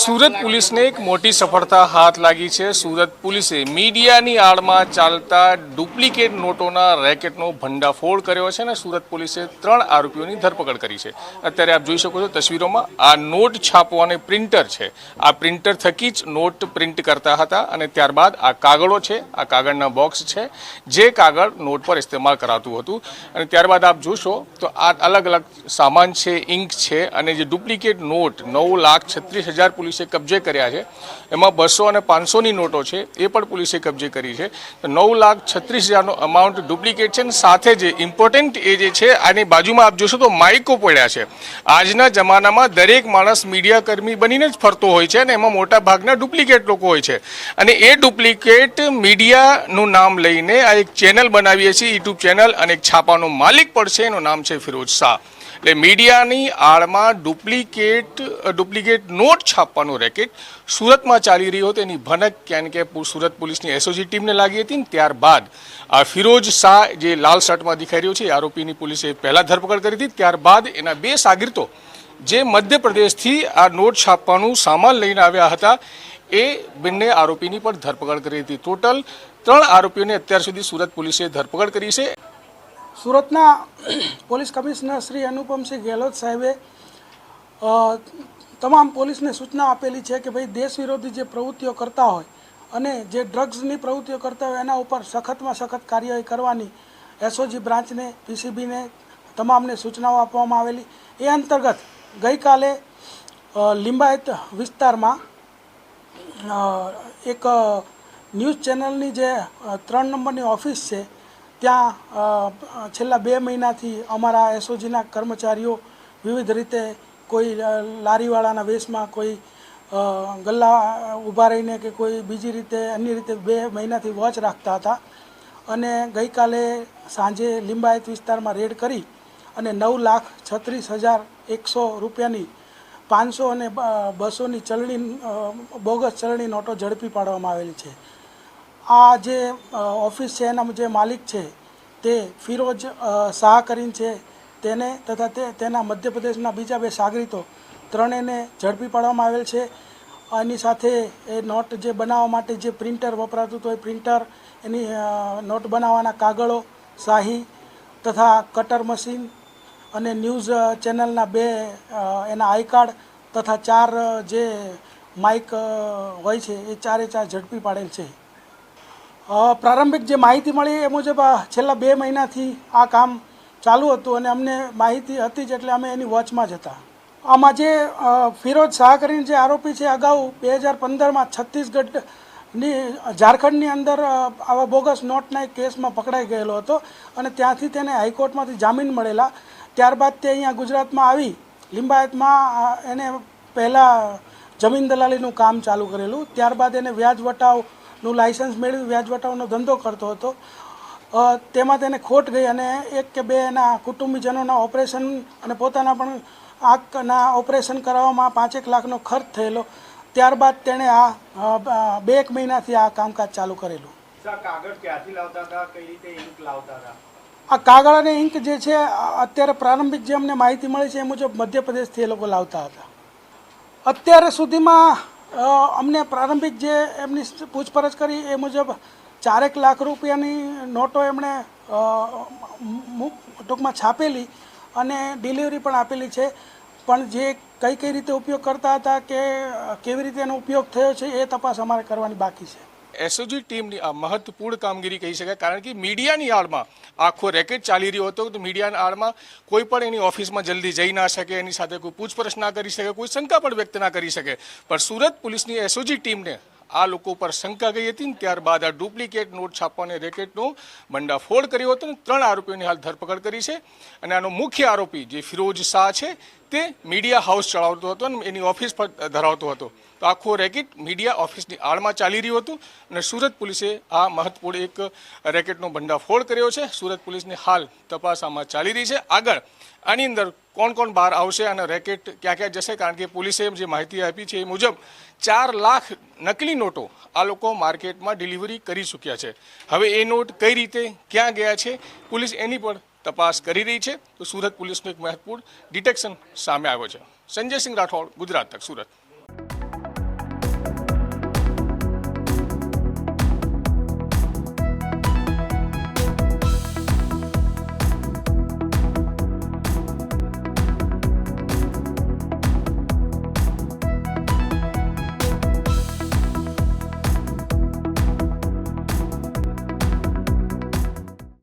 સુરત પોલીસને એક મોટી સફળતા હાથ લાગી છે. સુરત પોલીસે મીડિયાની આડમાં ચાલતા ડુપ્લિકેટ નોટોના રેકેટનો ભંડાફોડ કર્યો છે અને સુરત પોલીસે ત્રણ આરોપીઓની ધરપકડ કરી છે. અત્યારે આપ જોઈ શકો છો તસવીરોમાં આ નોટ છાપવાને પ્રિન્ટર છે. આ પ્રિન્ટર થકી જ નોટ પ્રિન્ટ કરતા હતા અને ત્યારબાદ આ કાગળો છે, આ કાગળના બોક્સ છે, જે કાગળ નોટ પર ઇસ્તેમાલ કરાતું હતું. અને ત્યારબાદ આપ જોશો તો આ અલગ અલગ સામાન છે, ઇંક છે અને જે ડુપ્લિકેટ નોટ નવ લાખ છત્રીસ હજાર પોલીસે કબજે કર્યા છે. એમાં બસો અને પાંચસોની નોટો છે, એ પણ પોલીસે કબજે કરી છે. નવ લાખ છત્રીસ હજારનો અમાઉન્ટ ડુપ્લિકેટ છે અને સાથે જે ઇમ્પોર્ટન્ટ એ જે છે, આની બાજુમાં આપ જોશો તો માઇકો પડ્યા છે. આજના જમાનામાં દરેક માણસ મીડિયાકર્મી બનીને જ ફરતો હોય છે અને એમાં મોટા ભાગના ડુપ્લિકેટ લોકો હોય છે. અને એ ડુપ્લિકેટ મીડિયાનું નામ લઈને આ એક ચેનલ બનાવીએ છીએ યુટ્યુબ ચેનલ અને એક છાપાનો માલિક પણ છે, એનું નામ છે ફિરોજ શાહ. એટલે મીડિયાની આડમાં ડુપ્લિકેટ ડુપ્લિકેટ નોટ છાપવાનું રેકેટ સુરતમાં ચાલી રહ્યો હતું. એની ભનક કેમ કે સુરત પોલીસની એસઓજી ટીમને લાગી હતી ને ત્યારબાદ આ ફિરોજ શાહ જે લાલ શર્ટમાં દેખાઈ રહ્યો છે આરોપીની પોલીસે પહેલાં ધરપકડ કરી હતી. ત્યારબાદ એના બે સાગીરતો જે મધ્યપ્રદેશથી આ નોટ છાપવાનું સામાન લઈને આવ્યા હતા, એ બંને આરોપીની પણ ધરપકડ કરી હતી. ટોટલ ત્રણ આરોપીઓને અત્યાર સુધી સુરત પોલીસે ધરપકડ કરી છે. સુરતના પોલીસ કમિશનર શ્રી અનુપમસિંહ ગેહલોત સાહેબે તમામ પોલીસને સૂચના આપેલી છે કે ભાઈ દેશ વિરોધી જે પ્રવૃત્તિઓ કરતા હોય અને જે ડ્રગ્સની પ્રવૃત્તિઓ કરતા હોય એના ઉપર સખતમાં સખત કાર્યવાહી કરવાની એસઓજી બ્રાન્ચને, પીસીબીને તમામને સૂચનાઓ આપવામાં આવેલી. એ અંતર્ગત ગઈકાલે લિંબાયત વિસ્તારમાં એક ન્યૂઝ ચેનલની જે ત્રણ નંબરની ઓફિસ છે ત્યાં છેલ્લા બે મહિનાથી અમારા એસઓજીના કર્મચારીઓ વિવિધ રીતે કોઈ લારીવાળાના વેશમાં કોઈ ગલ્લા ઊભા રહીને કે કોઈ બીજી રીતે, અન્ય રીતે બે મહિનાથી વોચ રાખતા હતા. અને ગઈકાલે સાંજે લિંબાયત વિસ્તારમાં રેડ કરી અને નવ લાખ છત્રીસ હજાર એકસો રૂપિયાની પાંચસો અને બસોની ચલણી બોગસ ચલણી નોટો ઝડપી પાડવામાં આવેલી છે. આ જે ઓફિસ છે એના જે માલિક છે, તે ફિરોજ શાહ કરીને છે, તેને તથા તે, તેના મધ્યપ્રદેશના બીજા બે સાગરીતો ત્રણેયને ઝડપી પાડવામાં આવેલ છે. એની સાથે એ નોટ જે બનાવવા માટે જે પ્રિન્ટર વપરાતું હતું, એ પ્રિન્ટર, એની નોટ બનાવવાના કાગળો, શાહી તથા કટર મશીન અને ન્યૂઝ ચેનલના બે એના આઈ કાર્ડ તથા ચાર જે માઇક હોય છે, એ ચારે ચાર ઝડપી પાડેલ છે. પ્રારંભિક જે માહિતી મળી એ મુજબ છેલ્લા બે મહિનાથી આ કામ ચાલુ હતું અને અમને માહિતી હતી જ એટલે અમે એની વોચમાં જ હતા. આમાં જે ફિરોજ શાહ કરીને જે આરોપી છે અગાઉ બે હજાર પંદરમાં છત્તીસગઢની, ઝારખંડની અંદર આવા બોગસ નોટના એક કેસમાં પકડાઈ ગયેલો હતો અને ત્યાંથી તેને હાઈકોર્ટમાંથી જામીન મળેલા. ત્યારબાદ તે અહીંયા ગુજરાતમાં આવી. લિંબાયતમાં એને પહેલાં જમીન દલાલીનું કામ ચાલુ કરેલું. ત્યારબાદ એને વ્યાજ વટાવનું લાયસન્સ મેળવી વ્યાજ વટાવનો ધંધો કરતો હતો. તેમાં તેને ખોટ ગઈ અને એક કે બે એના કુટુંબીજનોના ઓપરેશન અને પોતાના પણ આંખના ઓપરેશન કરાવવામાં પાંચેક લાખનો ખર્ચ થયેલો. ત્યારબાદ તેણે આ બે એક મહિનાથી આ કામકાજ ચાલુ કરેલું. આ કાગળ અને ઇંક જે છે અત્યારે પ્રારંભિક જે અમને માહિતી મળી છે એ મુજબ મધ્યપ્રદેશથી એ લોકો લાવતા હતા. અત્યારે સુધીમાં અમને પ્રારંભિક જે એમની પૂછપરછ કરી એ મુજબ ચારેક લાખ રૂપિયાની નોટો એમણે ટૂંકમાં છાપેલી અને ડિલિવરી પણ આપેલી છે. પણ જે કઈ કઈ રીતે ઉપયોગ કરતા હતા કે કેવી રીતે એનો ઉપયોગ થયો છે એ તપાસ અમારે કરવાની બાકી છે. એસઓજી ટીમની આ મહત્વપૂર્ણ કામગીરી કહી શકાય. કારણ કે મીડિયાની આડમાં આખો રેકેટ ચાલી રહ્યો હતો તો મીડિયાની આડમાં કોઈ પણ એની ઓફિસમાં જલ્દી જઈ ના શકે, એની સાથે કોઈ પૂછપરછ ના કરી શકે, કોઈ શંકા પણ વ્યક્ત ના કરી શકે. પણ સુરત પોલીસની એસઓજી ટીમને આ લોકો પર શંકા ગઈ હતી ત્યારબાદ આ ડુપ્લિકેટ નોટ છાપવાને રેકેટનો બંડાફોડ કર્યો હતો ને ત્રણ આરોપીઓની હાલ ધરપકડ કરી છે. અને આનો મુખ્ય આરોપી જે ફિરોજ શાહ છે તે મીડિયા હાઉસ ચલાવતો હતો અને એની ઓફિસ પર ધરાવતો હતો. તો આખો રેકેટ મીડિયા ઓફિસની આડમાં ચાલી રહ્યું હતું અને સુરત પોલીસે આ મહત્વપૂર્ણ એક રેકેટનો ભંડાફોડ કર્યો છે. સુરત પોલીસની હાલ તપાસ આમાં ચાલી રહી છે. આગળ આની અંદર કોણ કોણ બહાર આવશે અને રેકેટ ક્યાં ક્યાં જશે? કારણ કે પોલીસે જે માહિતી આપી છે એ મુજબ ચાર લાખ નકલી નોટો આ લોકો માર્કેટમાં ડિલિવરી કરી ચૂક્યા છે. હવે એ નોટ કઈ રીતે ક્યાં ગયા છે? પોલીસ એની પણ તપાસ કરી રહી છે. તો સુરત પોલીસનું એક મહત્વપૂર્ણ ડિટેક્શન સામે આવ્યો છે. સંજય સિંહ રાઠોડ, ગુજરાત તક, સુરત.